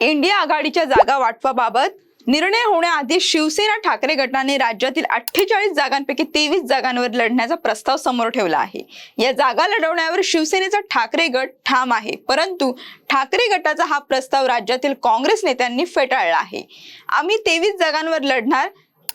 India आघाडीच्या जागा वाटपाबाबत निर्णय होण्याआधी शिवसेना ठाकरे गटाने राज्यातील अठ्ठेचाळीस जागांपैकी तेवीस जागांवर लढण्याचा प्रस्ताव समोर ठेवला आहे. या जागा लढवण्यावर शिवसेनेचा ठाकरे गट ठाम आहे परंतु ठाकरे गटाचा हा प्रस्ताव राज्यातील काँग्रेस नेत्यांनी फेटाळला आहे. आम्ही तेवीस जागांवर लढणार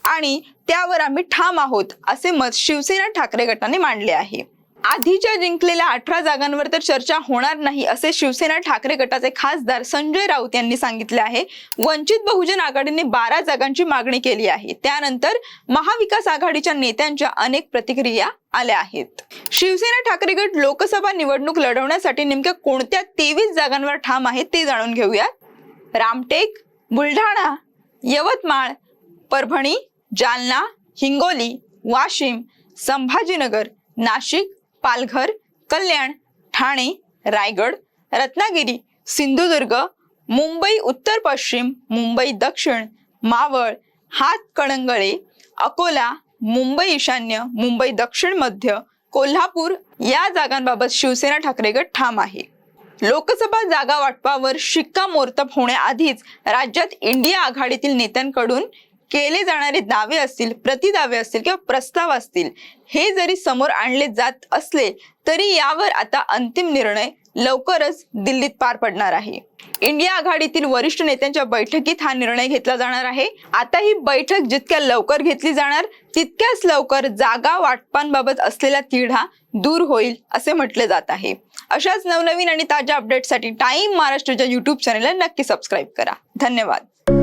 आणि त्यावर आम्ही ठाम आहोत असे मत शिवसेना ठाकरे गटाने मांडले आहे. आधीच्या जिंकलेल्या अठरा जागांवर तर चर्चा होणार नाही असे शिवसेना ठाकरे गटाचे खासदार संजय राऊत यांनी सांगितले आहे. वंचित बहुजन आघाडीने बारा जागांची मागणी केली आहे. त्यानंतर महाविकास आघाडीच्या नेत्यांच्या अनेक प्रतिक्रिया आल्या आहेत. शिवसेना ठाकरे गट लोकसभा निवडणूक लढवण्यासाठी नेमक्या कोणत्या तेवीस जागांवर ठाम आहे ते जाणून घेऊया रामटेक बुलढाणा यवतमाळ परभणी जालना हिंगोली वाशिम संभाजीनगर नाशिक पालघर कल्याण ठाणे रायगड रत्नागिरी सिंधुदुर्ग मुंबई उत्तर पश्चिम मुंबई दक्षिण मावळ हातकणंगळे अकोला मुंबई ईशान्य मुंबई दक्षिण मध्य कोल्हापूर या जागांबाबत शिवसेना ठाकरे गट ठाम आहे. लोकसभा जागा वाटपावर शिक्कामोर्तब होण्याआधीच राज्यात इंडिया आघाडीतील नेत्यांकडून केले जाणारे दावे असतील प्रतिदावे असतील किंवा प्रस्ताव असतील हे जरी समोर आणले जात असले तरी यावर आता अंतिम निर्णय लवकरच दिल्लीत पार पडणार आहे. इंडिया आघाडीतील वरिष्ठ नेत्यांच्या बैठकीत हा निर्णय घेतला जाणार आहे. आता ही बैठक जितक्या लवकर घेतली जाणार तितक्याच लवकर जागा वाटपांबाबत असलेला तिढा दूर होईल असे म्हटले जात आहे. अशाच नवनवीन आणि ताज्या अपडेटसाठी टाइम महाराष्ट्राच्या युट्यूब चॅनलला नक्की सबस्क्राईब करा. धन्यवाद.